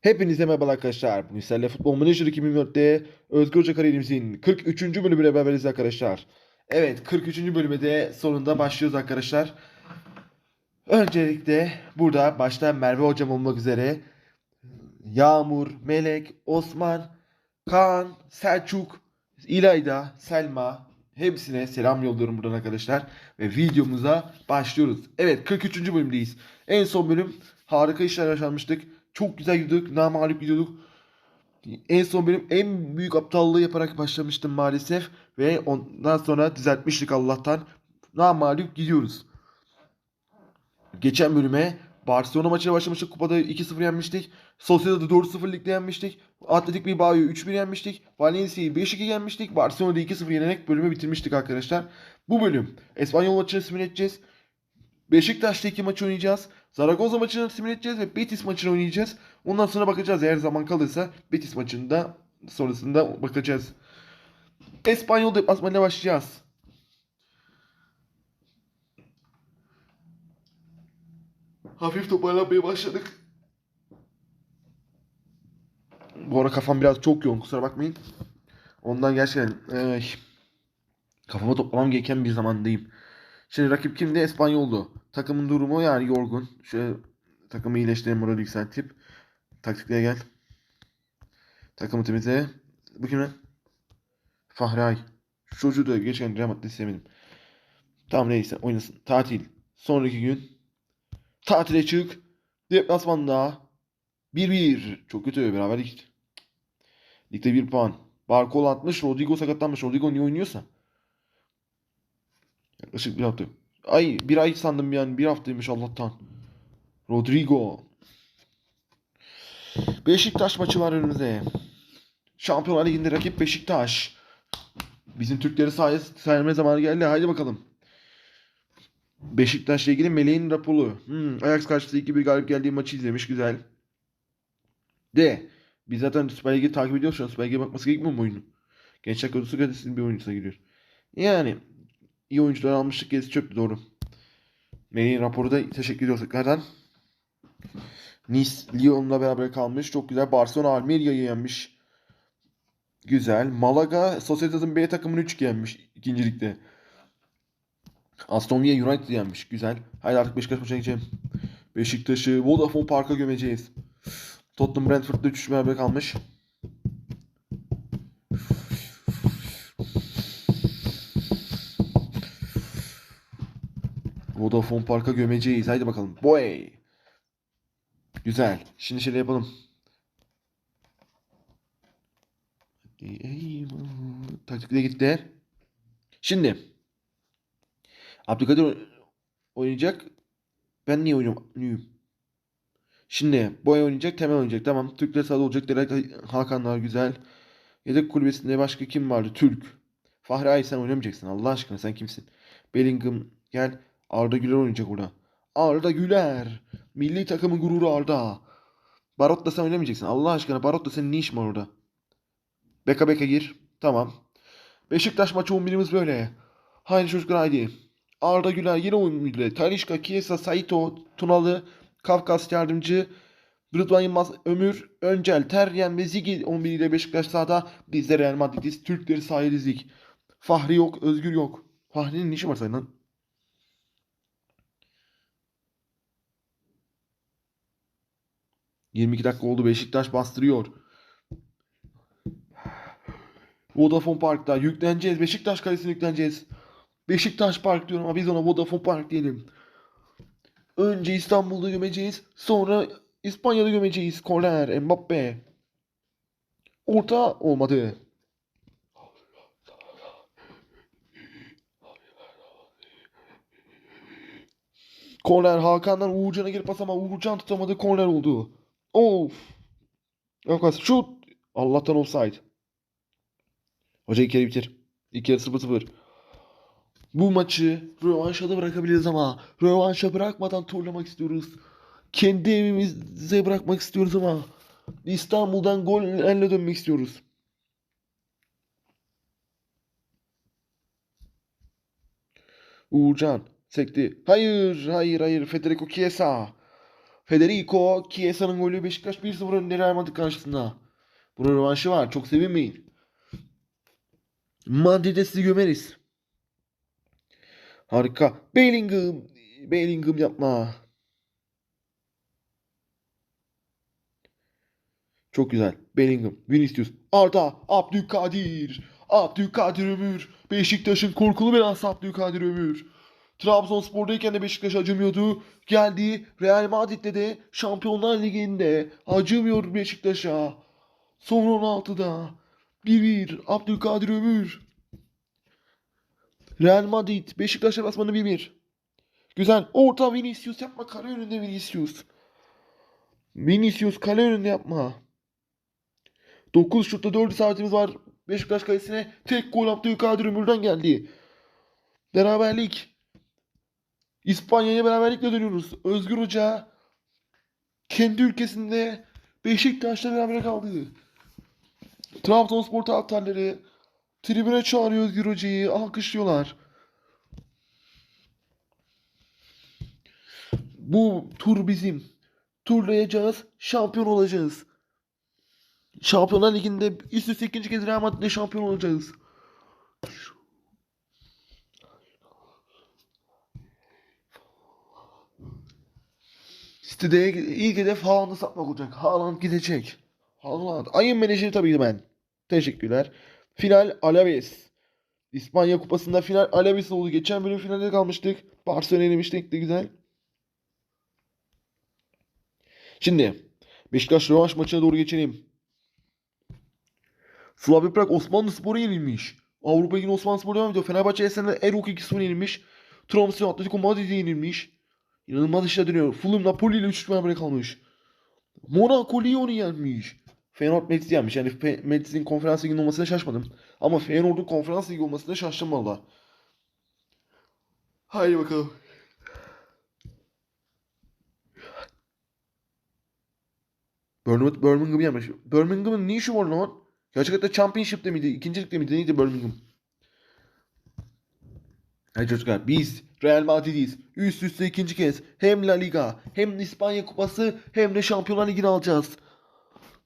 Hepinize merhaba arkadaşlar. Bugün sizlerle Futbol Manager 2024'te Özgür Hoca kariyerimizin 43. bölümüyle beraberiz arkadaşlar. Evet 43. bölüme de sonunda başlıyoruz arkadaşlar. Öncelikle burada başta Merve Hocam olmak üzere Yağmur, Melek, Osman, Kaan, Selçuk, İlayda, Selma hepsine selam yolluyorum buradan arkadaşlar. Ve videomuza başlıyoruz. Evet 43. bölümdeyiz. En son bölüm harika işler yaşanmıştık. Çok güzel gidiyorduk. Namalip gidiyorduk. En son benim en büyük aptallığı yaparak başlamıştım maalesef. Ve ondan sonra düzeltmiştik Allah'tan. Namalip gidiyoruz. Geçen bölüme Barcelona maçına başlamıştık. Kupada 2-0 yenmiştik. Sociedad'ı 4-0 ligde yenmiştik. Atletik Bilbao'yu 3-1 yenmiştik. Valencia'yı 5-2 yenmiştik. Barcelona'da 2-0 yenerek bölümü bitirmiştik arkadaşlar. Bu bölüm Espanyol maçını simüle edeceğiz. Beşiktaş'ta iki maç oynayacağız. Zaragoza maçını simüle edeceğiz ve Betis maçını oynayacağız. Ondan sonra bakacağız eğer zaman kalırsa Betis maçında sonrasında bakacağız. Espanyol deplasmanına başlayacağız. Hafif toparlanmaya başladık. Bu ara kafam biraz çok yoğun kusura bakmayın. Ondan gerçekten ay, kafamı toplamam gereken bir zamandayım. Şimdi rakip kimdi? Espanyol'du. Takımın durumu yani yorgun. Şöyle takımı iyileştirelim morali yükseltip. Taktiklere gel. Takımı temize. Bu kim lan? Fahri Ay. Şu çocuğu da geçen Real Madrid'i sevmedim. Tamam neyse oynasın. Tatil. Sonraki gün. Tatile çık. Deplasmanda. 1-1. Çok kötü beraberlik. Ligde 1 puan. Barkol atmış. Rodrigo sakatlanmış. Rodrigo niye oynuyorsa? Yaklaşık bir hafta. Ay bir ay sandım yani. Bir haftaymış Allah'tan. Rodrigo. Beşiktaş maçı var önümüzde. Şampiyonlar Ligi'nde rakip Beşiktaş. Bizim Türkleri sahaya serme zamanı geldi. Haydi bakalım. Beşiktaş'la ilgili Meleğin raporu. Hmm, Ajax karşısında 2-1 galip geldiği maçı izlemiş. Güzel. De. Biz zaten Süper Lig'i takip ediyoruz. Süper Lig'e bakması gerekmiyor mu oyunu? Gençler Kadrosu Gazetesi'nin bir oyuncusuna giriyor. Yani iyi oyuncular almıştık. Gerisi çöptü doğru. Meleğin raporu da teşekkür ediyoruz tekrardan. Nice Lyon'la beraber kalmış. Çok güzel. Barcelona Almeria'yı yenmiş. Güzel. Malaga Sociedad'ın B takımını 3 yenmiş ikincilikte. Aston Villa United yenmiş. Güzel. Haydi artık Beşiktaş maçına geçelim. Beşiktaş'ı Vodafone Park'a gömeceğiz. Tottenham Brentford'da 3 beraber kalmış. Vodafone Park'a gömeceğiz. Haydi bakalım. Boy. Güzel. Şimdi şöyle yapalım. Taktikle gitti. Şimdi. Abdülkadir oynayacak. Ben niye oynuyorum? Şimdi Boy oynayacak, Temel oynayacak. Tamam. Türkler sahada olacak. Direkt Hakanlar güzel. Yedek kulübesinde başka kim vardı? Türk. Fahri Ay sen oynamayacaksın. Allah aşkına sen kimsin? Bellingham gel. Arda Güler oynayacak orada. Arda Güler. Milli takımın gururu Arda. Barot da sen oynamayacaksın. Allah aşkına Barot da senin ne işin var orada? Beka beka gir. Tamam. Beşiktaş maçı 11'imiz böyle. Haydi çocuklar haydi. Arda Güler yine oyun müdürü. Talişka, Kiesa, Saito, Tunalı, Kafkas yardımcı, Rıdvan Yılmaz, Ömür, Öncel, Teryen ve Zigi 11 ile Beşiktaş sahada. Biz de Real Madrid'iz. Türkleri sahaya dizdik. Fahri yok, Özgür yok. Fahri'nin işi var sayın lan? ...22 dakika oldu. Beşiktaş bastırıyor. Vodafone Park'ta yükleneceğiz. Beşiktaş kalesine yükleneceğiz. Beşiktaş Park diyorum ama biz ona Vodafone Park diyelim. Önce İstanbul'da gömeceğiz. Sonra İspanya'da gömeceğiz. Korner, Mbappe. Orta olmadı. Korner Hakan'dan Uğurcan'a girip pas ama Uğurcan tutamadı. Korner oldu. Of. Yok şut. Allah'tan offside. Hoca ilk yarı bitir. İlk yarı 0-0. Bu maçı rövanşa da bırakabiliriz ama rövanşa bırakmadan turlamak istiyoruz. Kendi evimize bırakmak istiyoruz ama İstanbul'dan golle dönmek istiyoruz. Uğurcan sekti. Hayır, hayır, hayır. Federico Chiesa. Federico Chiesa'nın golü Beşiktaş 1-0 önde Real Madrid karşısında. Bunun rövanşı var. Çok sevinmeyin. Madrid'e sizi gömeriz. Harika. Bellingham. Bellingham yapma. Çok güzel. Bellingham. Vinicius. Arda. Abdülkadir. Abdülkadir Ömür. Beşiktaş'ın korkulu belası Abdülkadir Ömür. Trabzonspor'dayken de Beşiktaş acımıyordu. Geldi Real Madrid'de de Şampiyonlar Ligi'nde acımıyor Beşiktaş'a. Son 16'da 1-1 Abdülkadir Ömür. Real Madrid Beşiktaş basmanı 1-1. Güzel. Orta Vinicius yapma. Kale önünde Vinicius. Vinicius kale önünde yapma. 9 şutta 4 saatimiz var. Beşiktaş kalesine tek gol Abdülkadir Ömür'den geldi. Beraberlik. İspanya'ya beraberlikle dönüyoruz. Özgür Hoca kendi ülkesinde Beşiktaş'la beraber kaldı. Trabzonspor taraftarları tribüne çağırıyor Özgür Hoca'yı. Alkışlıyorlar. Bu tur bizim. Turlayacağız. Şampiyon olacağız. Şampiyonlar Ligi'nde üst üste ikinci kez Real Madrid'le şampiyon olacağız. Sitede ilk hedef Haaland'ı satmak olacak. Haaland gidecek. Haaland. Ayın menajeri tabii ki ben. Teşekkürler. Final Alaves. İspanya Kupası'nda final Alaves oldu. Geçen bölüm finalde kalmıştık. Barcelona yenemiştik de güzel. Şimdi Beşiktaş rövanş maçına doğru geçelim. Slavia Prag Osmanlı Spor'a yenilmiş. Avrupa Ligi'nin Osmanlı Spor devam ediyor. Fenerbahçe Esenler Erok 2-0 yenilmiş. Trabzon Atletico Madrid'e yenilmiş. İnanılmaz işler dönüyor. Fulham Napoli ile 3 berabere kalmış. Monaco Lyon'u yenmiş. Feyenoord Mets'i yenmiş. Yani Mets'in konferans liginin olmasına şaşmadım. Ama Feyenoord'un konferans ligi olmasına şaştım valla. Haydi bakalım. Birmingham, Birmingham'ı yenmiş. Birmingham'ın ne işi var lan? Gerçekten Championship'te miydi? İkincilikte miydi? Neydi Birmingham? Hayır çocuklar biz Real Madrid'iz. Üst üste ikinci kez hem La Liga hem İspanya Kupası hem de Şampiyonlar Ligi'ni alacağız.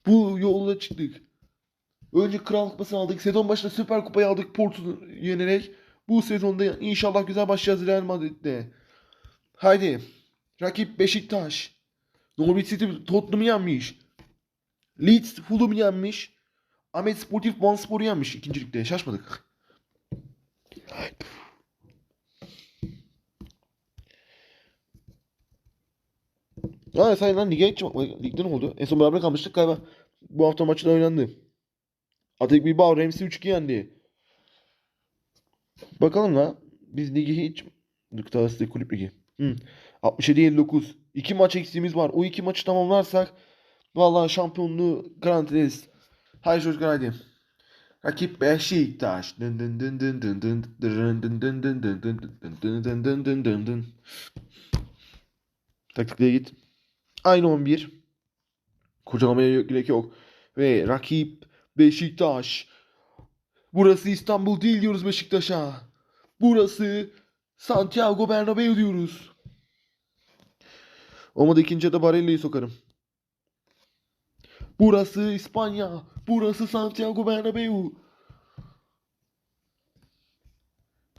Bu yolla çıktık. Önce Kral Kupası'nı aldık. Sezon başında Süper Kupayı aldık Porto'yu yenerek. Bu sezonda inşallah güzel başlayacağız Real Madrid'de. Haydi. Rakip Beşiktaş. Norwich City Tottenham'ı yenmiş. Leeds Fulham'ı yenmiş. Ahmet Sportif Bonspor'u yenmiş ikincilikte. Şaşmadık. Say lan lige geçecek. Ligde ne oldu? En son beraber kalmıştık galiba. Bu hafta maçı da oynandı. Atletico Bilbao Ramsey 3-2 yendi. Bakalım la. Biz ligi hiç... Dıkta kulüp ligi. Hı. 67-59. İki maç eksiğimiz var. O iki maçı tamamlarsak vallahi şampiyonluğu garantileriz. Haydi çocuklar hadi. Rakip Beşiktaş. Dın dın dın dın dın dın dın dın dın dın dın dın dın dın dın dın dın dın dın. Taktiklere git. Aynı 11. Kocalamaya gerek yok. Ve rakip Beşiktaş. Burası İstanbul değil diyoruz Beşiktaş'a. Burası Santiago Bernabéu diyoruz. Olmadı ikinci de Barella'yı sokarım. Burası İspanya. Burası Santiago Bernabéu.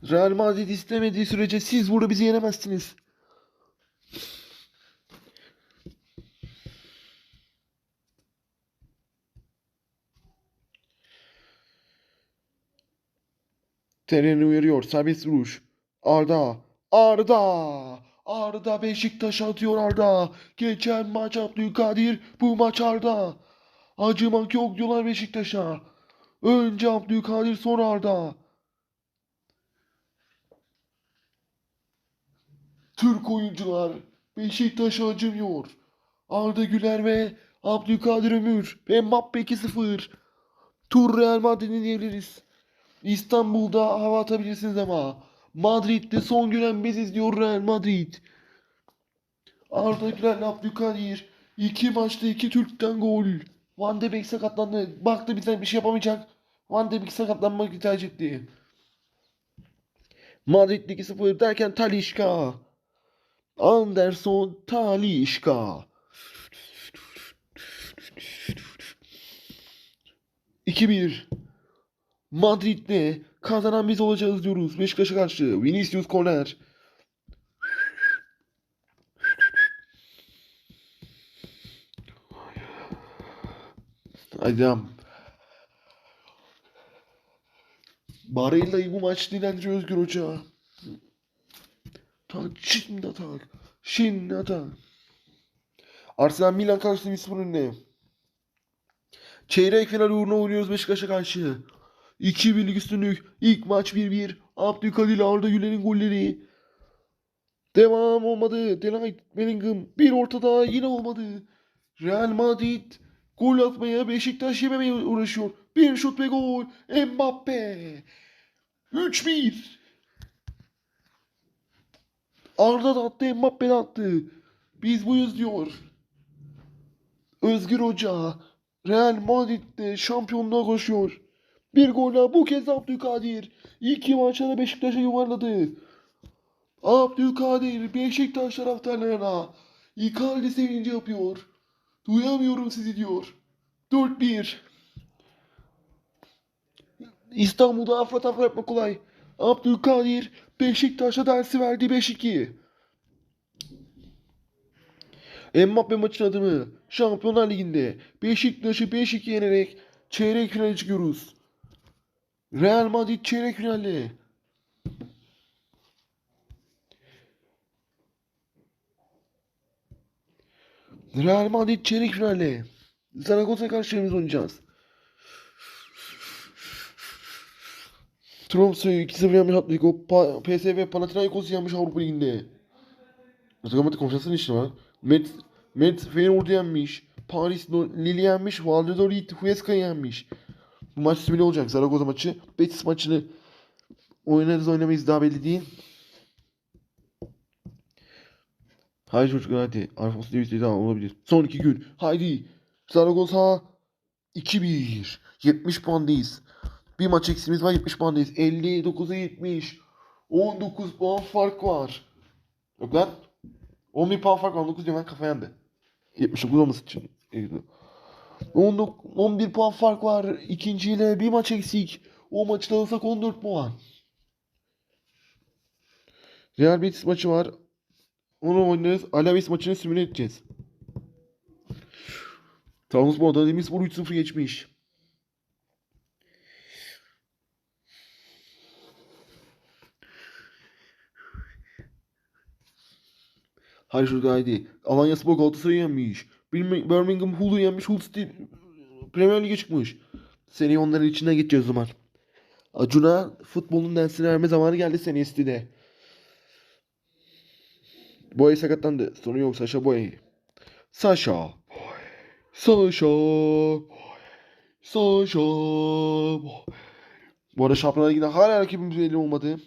Real Madrid istemediği sürece siz burada bizi yenemezsiniz. Tereni uyarıyor. Serbest vuruş. Arda. Arda. Arda Beşiktaş atıyor Arda. Geçen maç Abdülkadir. Bu maç Arda. Acımak yok diyorlar Beşiktaş'a. Önce Abdülkadir sonra Arda. Türk oyuncular Beşiktaş'a acımıyor. Arda Güler ve Abdülkadir Ömür. Mbappe 2-0. Tur Real Madrid'i diyebiliriz. İstanbul'da hava atabilirsiniz ama Madrid'de son gören biz izliyor Real Madrid. Arda Güler, Abdülkadir. iki maçta iki Türk'ten gol. Van de Beek sakatlandı. Baktı bizden bir şey yapamayacak. Van de Beek sakatlanmak tercih etti. Madrid 2-0 derken Talişka. Anderson Talişka. 2-1 Madrid'de kazanan biz olacağız diyoruz. Beşiktaş'a karşı. Vinicius korner. Devam. Barella'yı bu maç dinlendiriyor Özgür Hoca. Tak, şimdi atak. Şimdi atak. Arsenal Milan karşısında 1-0 önüne. Çeyrek final uğruna oynuyoruz Beşiktaş'a karşı. 2 birlik üstünlük. İlk maç 1-1. Abdülkadir Arda Güler'in golleri. Devam olmadı. Delight Bellingham bir orta daha yine olmadı. Real Madrid gol atmaya Beşiktaş yememeye uğraşıyor. Bir şut ve gol. Mbappe. 3-1. Arda da attı, Mbappe de attı. Biz buyuz diyor. Özgür Hoca Real Madrid'de şampiyonluğa koşuyor. Bir golle bu kez Abdülkadir. İki maçta da Beşiktaş'a yuvarladı. Abdülkadir Beşiktaş taraftarlarına Icardi sevinci yapıyor. Duyamıyorum sizi diyor. 4-1. İstanbul'da afra tafra yapmak kolay. Abdülkadir Beşiktaş'a dersi verdi 5-2. Mbappe maçın adımı Şampiyonlar Ligi'nde Beşiktaş'ı 5-2 yenerek çeyrek finale çıkıyoruz. Real Madrid çeyrek finalde. Real Madrid çeyrek finalde. Zaragoza karşı biz oynayacağız. Tromsø'yu 2-0 yenmiş Atletico. Pa PSV Panathinaikos'u yenmiş Avrupa Ligi'nde. Matematik konuşmasının işi var. Met, Met Feyenoord'u yenmiş. Paris Lille yenmiş. Valladolid Huesca'yı yenmiş. Bu maç simüle olacak. Zaragoza maçı. Betis maçını oynarız oynamayız daha belli değil. Haydi çocuklar hadi. Alfonso Davies daha olabilir. Son iki gün. Haydi. Zaragoza 2-1. 70 puandayız. Bir maç eksiğimiz var 70 puandayız. 59'a 70. 19 puan fark var. Yok lan. 11 puan fark var. 19 diyorum ben kafa yandı. 79 olması için. 19, 11 puan fark var. İkinciyle bir maç eksik. O maçı da alırsak 14 puan. Real Betis maçı var. Onu oynarız. Alaves maçını simüle edeceğiz. Trabzonspor'da Demirspor 3-0 geçmiş. Hayır şurada. Alanya Spor Galatasaray'ı yenmiş. Birmingham Hull'u yenmiş. Hull City Premier Lig'e çıkmış. Seneye onların içinden geçeceğiz o zaman. Acun'a futbolun dersini verme zamanı geldi seneye City'de. Boya sakatlandı. Sorun yok Sasha Boy. Sasha. Sasha. Sasha. Bu arada Şampiyonlar Ligi'nde hala rakibimiz belli olmadı.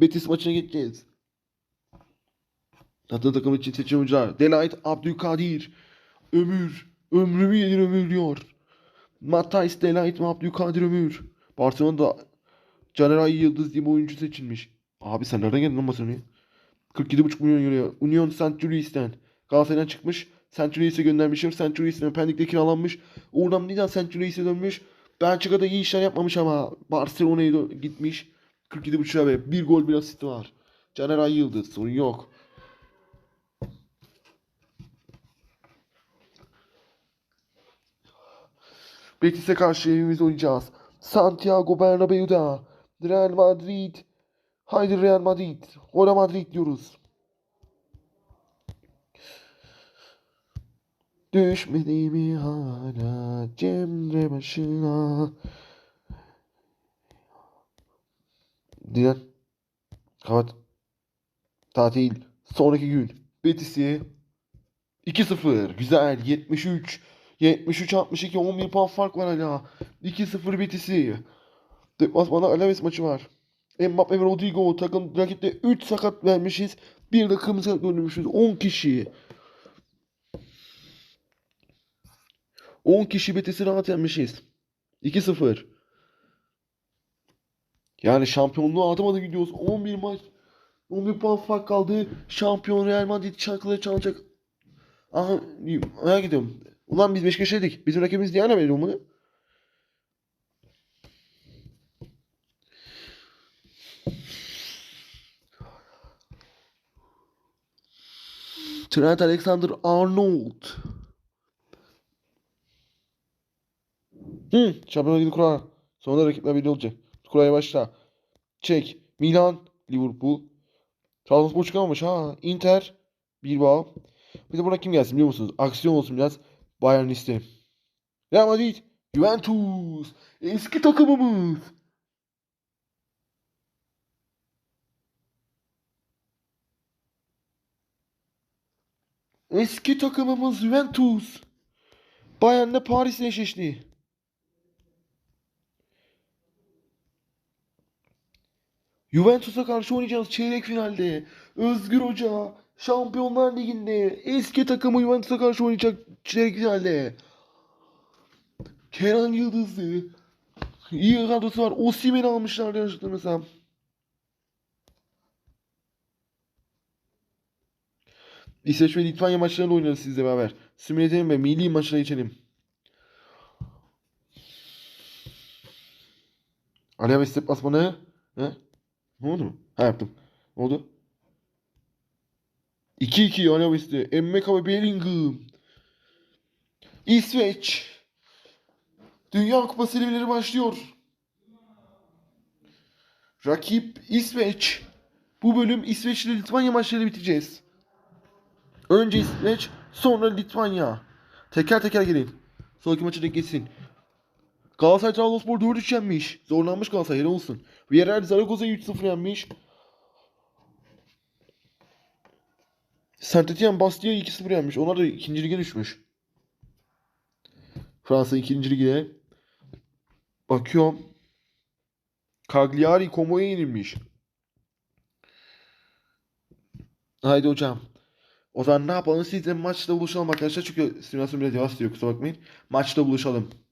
Betis maçına geçeceğiz. Hatta takım için seçim oyuncular. Delight Abdülkadir. Ömür. Ömrümü yedir ömür diyor. Matthijs Delight mi Abdülkadir Ömür. Barcelona'da Caner Ay Yıldız diye bir oyuncu seçilmiş. Abi sen nereden geldin lan Barcelona'ya? 47,5 milyon euro. Union St. Louis'ten. Galatasaray'dan çıkmış. St. Louis'e göndermişim. St. Louis'ten Pendik'te kiralanmış. Oradan neden St. Louis'e dönmüş. Belçika'da iyi işler yapmamış ama Barcelona'ya gitmiş. 47,5'a ve bir gol bir asist var. Caner Ay Yıldız sorun yok. Betis'e karşı evimiz oynayacağız. Santiago Bernabeu'da. Real Madrid. Haydi Real Madrid. Ora Madrid diyoruz. Düşmedi mi hala Cemre başına? Dilan. Kapat. Tatil. Sonraki gün. Betis'i 2-0. Güzel. 73. 73 62 11 puan fark var hala. 2-0 Betis'i. Deplasmanda Alaves maçı var. Mbappe ve Rodrigo takım rakipte 3 sakat vermişiz. Bir de kırmızı kart görmüşüz. 10 kişi. 10 kişi Betis'i rahat yenmişiz. 2-0. Yani şampiyonluğa adım adım gidiyoruz. 11 maç 11 puan fark kaldı. Şampiyon Real Madrid şarkıları çalacak. Aha merak ediyorum. Ulan biz Beşiktaş'ıydık. Bizim rakibimiz hala belli olmadı? Trent Alexander-Arnold. Hı, Şampiyonlar Ligi kura. Sonra rakipler belli olacak. Kuraya başla. Çek. Milan, Liverpool. Trabzonspor çıkamamış ha. Inter, Bilbao. Bir de buna kim gelsin biliyor musunuz? Aksiyon olsun biraz. Bayern isterim. Real Madrid, Juventus. Eski takımımız. Eski takımımız Juventus. Bayern'le Paris'le eşleşti. Juventus'a karşı oynayacağız çeyrek finalde. Özgür Hoca Şampiyonlar Ligi'nde eski takımı Juventus'a karşı oynayacak çeyrek finalde. Kenan Yıldız'ı iyi kadrosu var. Osimhen'i almışlar yanlış hatırlamıyorsam. İsveç ve Litvanya maçlarında oynarız sizle beraber. Simülatörüm ve milli maçlara geçelim. Alev ve step basmanı. Ne oldu? Ha yaptım. Ne oldu? 2-2 Alev ve step. Emmeka ve Bellingham. İsveç. Dünya Kupası elemeleri başlıyor. Rakip İsveç. Bu bölüm İsveç ile Litvanya maçlarıyla bitireceğiz. Önce İsveç, sonra Litvanya. Teker teker gelin. Sonraki maçı denk geçsin. Galatasaray Trabzonspor 4-3 yenmiş. Zorlanmış Galatasaray helal olsun. Villarreal Zaragoza'yı 3-0 yenmiş. Saint Etienne Bastia'yı 2-0 yenmiş. Onlar da ikinci lige düşmüş. Fransa ikinci lige. Bakıyorum. Cagliari Como'ya yenilmiş. Haydi hocam. O zaman ne yapalım? Siz de maçta buluşalım arkadaşlar. Çünkü simülasyon biraz yavaş diyor kusura bakmayın. Maçta buluşalım.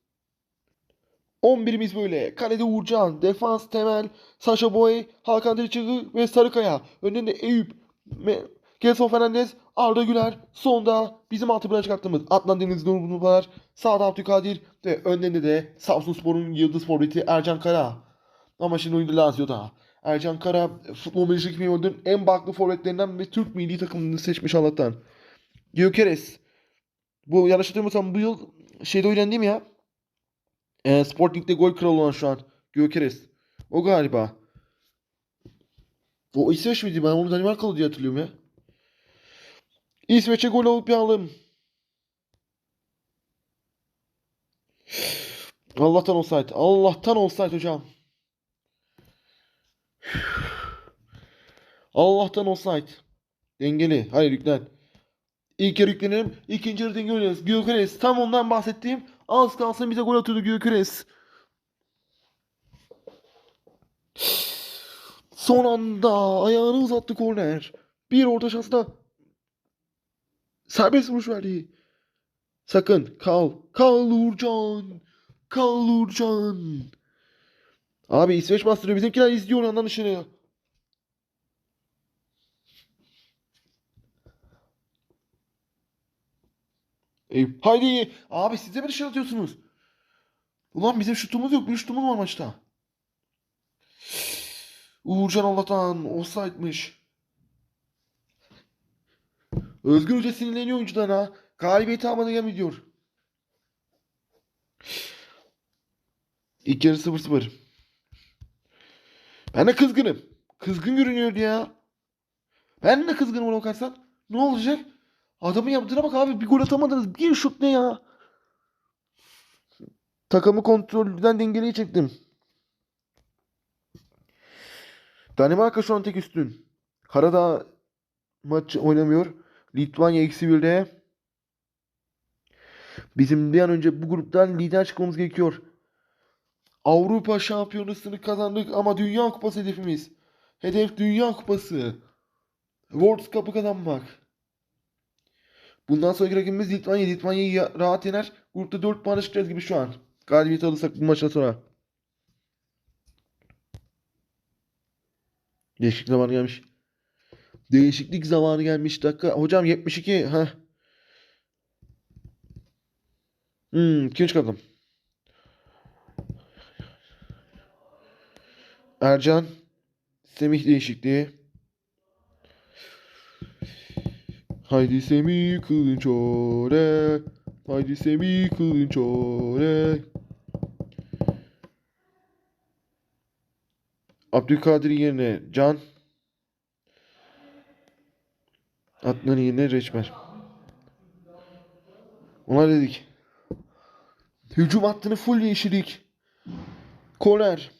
11'imiz böyle. Kalede Uğurcan, defans Temel, Sasha Boy, Hakan Deliçakı ve Sarıkaya. Önünde Eyüp, Me- Gelson Fernandez, Arda Güler. Sonda bizim altı bırak çıkarttığımız Adnan Deniz Nurbunular, Sağda Abdülkadir ve önlerinde de Samsunspor'un yıldız forveti Ercan Kara. Ama şimdi oyunda Lazio'da. Ercan Kara futbol menajer kimi oyunun en baklı forvetlerinden ve Türk milli takımını seçmiş Allah'tan. Gyökeres. Bu yanlış hatırlamıyorsam bu yıl şeyde oynayan değil mi ya? E, Sporting'de gol kralı olan şu an. Gyökeres. O galiba. O İsveç miydi? Ben onu Danimarkalı diye hatırlıyorum ya. İsveç'e gol alıp yalım. Allah'tan olsaydı. Allah'tan olsaydı hocam. Allah'tan olsaydı. Dengeli. Hayır yüklen. İlk yarı yüklenirim. İkinci yarı dengeli oynuyoruz. Gyökeres. Tam ondan bahsettiğim. Az kalsın bize gol atıyordu Gyökeres. Son anda ayağını uzattı korner. Bir orta şansına serbest vuruş verdi. Sakın kal. Kal Uğurcan. Kal Uğurcan. Abi İsveç bastırıyor. Bizimkiler izliyor yandan dışarıya. Eyüp. Haydi. Abi siz de mi dışarı atıyorsunuz? Ulan bizim şutumuz yok. Bir şutumuz var maçta. Uğurcan Allah'tan offside'mış. Özgür Hoca sinirleniyor oyuncularına. Galibiyeti almadan gelmiyor diyor. İlk yarı 0-0. Ben de kızgınım. Kızgın görünüyor ya. Ben de kızgınım ona bakarsan. Ne olacak? Adamın yaptığına bak abi. Bir gol atamadınız. Bir şut ne ya? Takımı kontrolden dengeliye çektim. Danimarka şu an tek üstün. Karadağ maç oynamıyor. Litvanya eksi birde. Bizim bir an önce bu gruptan lider çıkmamız gerekiyor. Avrupa şampiyonasını kazandık ama Dünya Kupası hedefimiz. Hedef Dünya Kupası. World Cup'ı kazanmak. Bundan sonraki rakibimiz Litvanya. Litvanya'yı ya- rahat yener. Grupta 4 puan çıkacağız gibi şu an. Galibiyet alırsak bu maçtan sonra. Değişiklik zamanı gelmiş. Değişiklik zamanı gelmiş. Dakika. Hocam 72. Heh. Hmm, kim çıkardım? Ercan. Semih değişikliği. Haydi Semih Kılınçore. Haydi Semih Kılınçore. Abdülkadir'in yerine Can. Adnan'ın yerine Reçber. Ona dedik. Hücum hattını full yeşillik. Korner.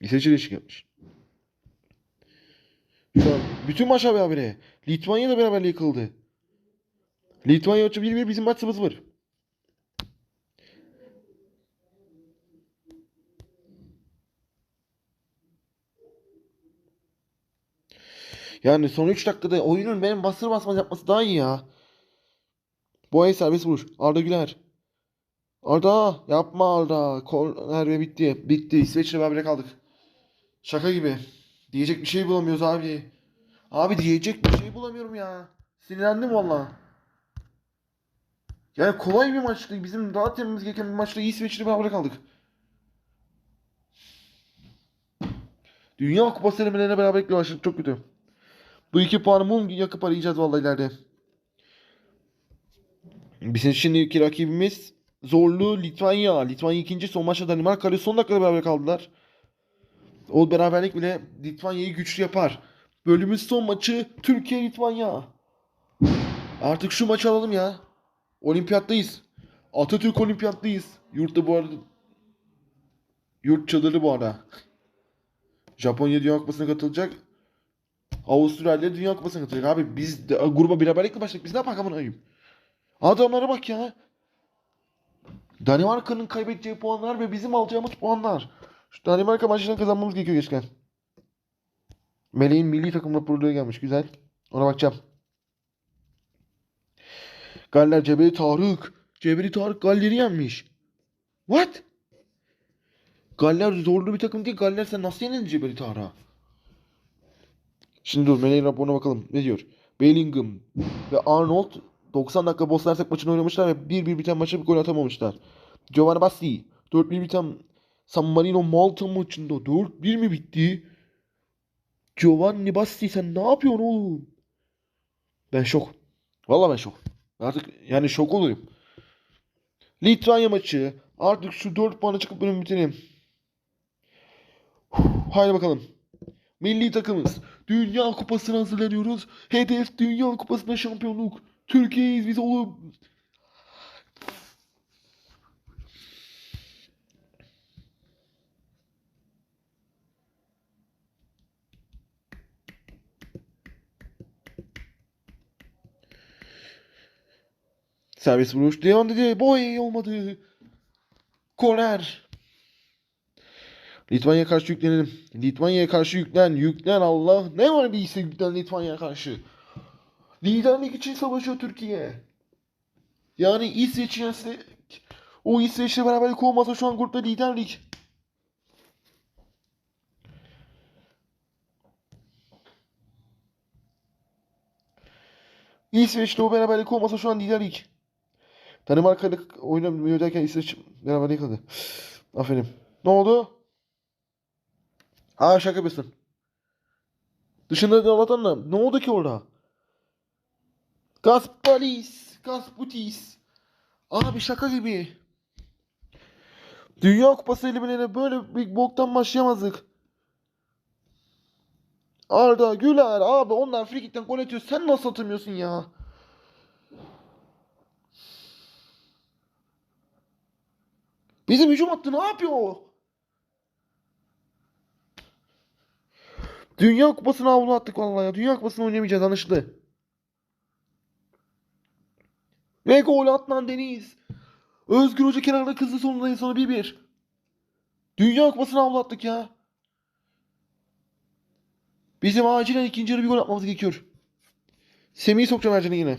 İsveç değişik yapmış. Şu an bütün maç abi habire. Litvanya da beraberliği yıkıldı. Litvanya maçı 1-1 bizim maç 0-0. Yani son 3 dakikada oyunun benim basır basmaz yapması daha iyi ya. Bu ay serbest vuruş. Arda Güler. Arda yapma Arda. Korner ve bitti. Bitti. İsveç'le berabere kaldık. Şaka gibi. Diyecek bir şey bulamıyoruz abi. Abi diyecek bir şey bulamıyorum ya. Sinirlendim valla. Yani kolay bir maçtı. Bizim rahat yapmamız gereken bir maçta İsveç'le beraber kaldık. Dünya Kupası elemelerine beraberlikle başladık. Çok kötü. Bu iki puanı mum yakıp arayacağız vallahi ileride. Bizim şimdiki rakibimiz zorlu Litvanya. Litvanya ikinci son maçta Danimarka ile son dakikada beraber kaldılar. O beraberlik bile Litvanya'yı güçlü yapar. Bölümün son maçı Türkiye-Litvanya. Artık şu maçı alalım ya. Olimpiyattayız. Atatürk Olimpiyattayız. Yurtta bu arada. Yurt çadırı bu arada. Japonya Dünya Kupası'na katılacak. Avustralya Dünya Kupası'na katılacak. Abi biz de, gruba beraberlikle başladık. Biz ne yapak amına koyayım? Adamlara bak ya. Danimarka'nın kaybedeceği puanlar ve bizim alacağımız puanlar. Şu Danimarka maçından kazanmamız gerekiyor geçken. Meleğin milli takım raporu gelmiş. Güzel. Ona bakacağım. Galler Cebeli Tarık. Cebeli Tarık Galler'i yenmiş. What? Galler zorlu bir takım değil. Galler sen nasıl yenildin Cebeli Tarık'a? Şimdi dur Meleğin raporuna bakalım. Ne diyor? Bellingham ve Arnold 90 dakika Bosna maçını oynamışlar ve 1-1 biten maça bir gol atamamışlar. Giovanni Bassi 4-1 biten San Marino Malta maçında 4-1 mi bitti? Giovanni Bassi sen ne yapıyorsun oğlum? Ben şok. Vallahi ben şok. Artık yani şok oluyorum. Litvanya maçı. Artık şu 4 puana çıkıp bölüm bitirelim. Haydi bakalım. Milli takımız. Dünya Kupası'na hazırlanıyoruz. Hedef Dünya Kupası'nda şampiyonluk. Türkiye'yiz biz oğlum. Serbest vuruş. Devam dedi. Boy olmadı. Korner. Litvanya'ya karşı yüklenelim. Litvanya'ya karşı yüklen. Yüklen Allah. Ne var ise yüklen Litvanya'ya karşı. Liderlik için savaşıyor Türkiye. Yani İsveç yense o İsveç'le beraberlik olmasa şu an grupta liderlik. İsveç'le o beraberlik olmasa şu an liderlik. Danimarka ile oynamıyor derken İsveç beraberlik kaldı. Aferin. Ne oldu? Aa şaka yapıyorsun. Dışında Allah'tan Ne oldu ki orada? Gasparis. Gasputis. Abi şaka gibi. Dünya Kupası elimelerine böyle bir boktan başlayamazdık. Arda Güler abi onlar frikikten gol atıyor. Sen nasıl atamıyorsun ya? Bizim hücum hattı ne yapıyor o? Dünya Kupası'na avlu attık vallahi ya. Dünya Kupası'nı oynayamayacağız anlaşıldı. Ve gol Adnan Deniz. Özgür Hoca kenarda kızdı sonunda sonra 1-1. Dünya Kupası'na avlu attık ya. Bizim acilen ikinci yarı bir gol atmamız gerekiyor. Semih'i sokacağım Ercan'ı yine.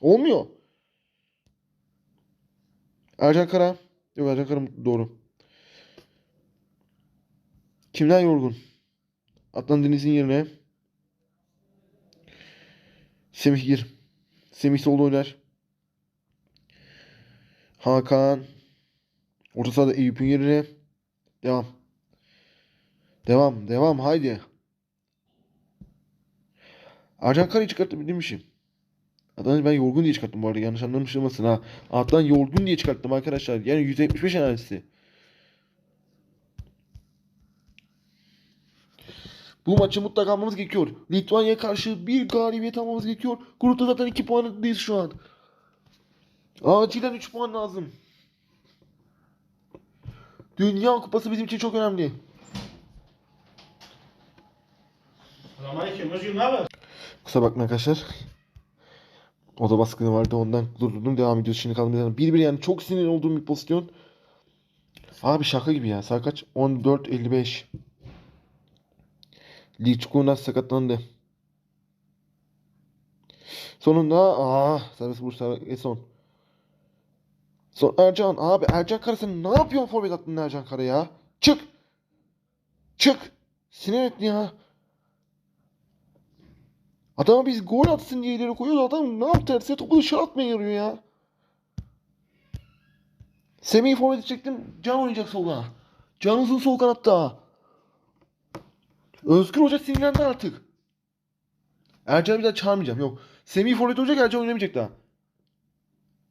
Olmuyor. Ercan Kara. Yok Ercan Kara doğru. Kimden yorgun? Adnan Deniz'in yerine Semih gir. Semih solda oynar. Hakan. Orta sahada Eyüp'ün yerine. Devam. Devam. Devam. Haydi. Ercan Kara'yı çıkartabilmişim. Adnan ben yorgun diye çıkarttım bu arada. Yanlış anlamışılmasın ha. Adnan yorgun diye çıkarttım arkadaşlar. Yani 175 enerjisi. Bu maçı mutlaka almamız gerekiyor. Litvanya'ya karşı bir galibiyet almamız gerekiyor. Grupta zaten 2 puanındayız şu an. Acilen 3 puan lazım. Dünya Kupası bizim için çok önemli. Kusura bakmayın arkadaşlar. Oda baskını vardı ondan durdurdum devam ediyoruz şimdi yerden. Bir bir yani çok sinir olduğum bir pozisyon. Abi şaka gibi ya. Saat kaç? 14.55. Lichkunas sakatlandı. Sonunda aa serbest vuruş serbest son. Ercan abi Ercan Kara sen ne yapıyorsun forvet hattında Ercan Kara ya? Çık. Çık. Sinir ettin ya. Adama biz gol atsın diye ileri koyuyoruz. Adam ne yaptı? Tersi topu dışarı atmaya yarıyor ya. Semih'i forvet çektim. Can oynayacak solda. Can uzun sol kanatta. Özgür Hoca sinirlendi artık. Ercan'ı bir daha çağırmayacağım. Yok. Semih forvet olacak Ercan oynamayacak daha.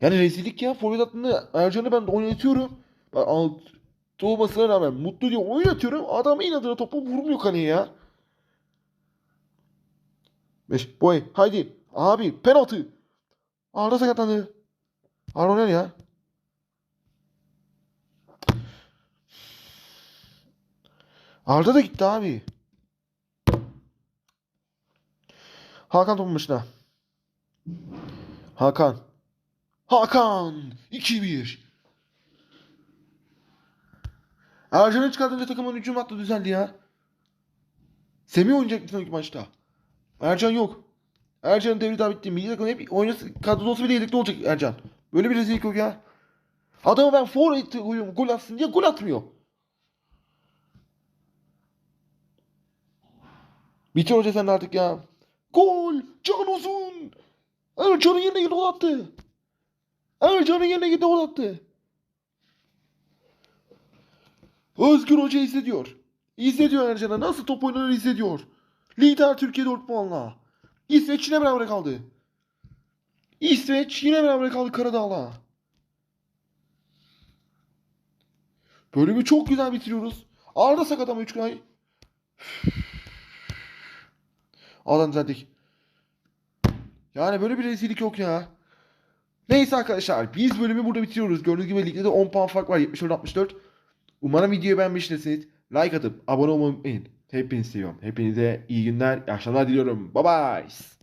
Yani rezillik ya. Forvet hattında Ercan'ı ben oynatıyorum. Ben alt olmasına rağmen mutlu diye oynatıyorum. Adam inadına topu vurmuyor kaleye ya. Beş. Boy. Haydi. Abi penaltı. Arda sakatlandı. Arda oynar ya. Arda da gitti abi. Hakan topun başına. Hakan. Hakan. 2-1. Ercan'ı çıkardınca takımın hücum hattı düzeldi ya. Semih oynayacak bir sonraki maçta. Ercan yok. Ercan'ın devri daha bitti. Milli takım hep oynasın. Kadroda olsa bile yedekli olacak Ercan. Böyle bir rezillik yok ya. Adamı ben forvet koyuyorum gol atsın diye gol atmıyor. Bitir hoca sen artık ya. Gol! Can uzun! Ercan'ın yerine gol attı. Ercan'ın yerine gol attı. Özgür Hoca hissediyor. İzlediyor Ercan'a. Nasıl top oynanır izlediyor. Lider Türkiye 4 puanla. İsveç yine beraber kaldı. İsveç yine beraber kaldı Karadağ'la. Bölümü çok güzel bitiriyoruz. Arda sakat ama 3 ay. Adam düzelttik. Yani böyle bir rezillik yok ya. Neyse arkadaşlar biz bölümü burada bitiriyoruz. Gördüğünüz gibi ligde de 10 puan fark var. 74-64. Umarım videoyu beğenmişsiniz. Like atıp abone olmayı unutmayın. Hepinizi seviyorum. Hepinize iyi günler, iyi akşamlar diliyorum. Bye bye.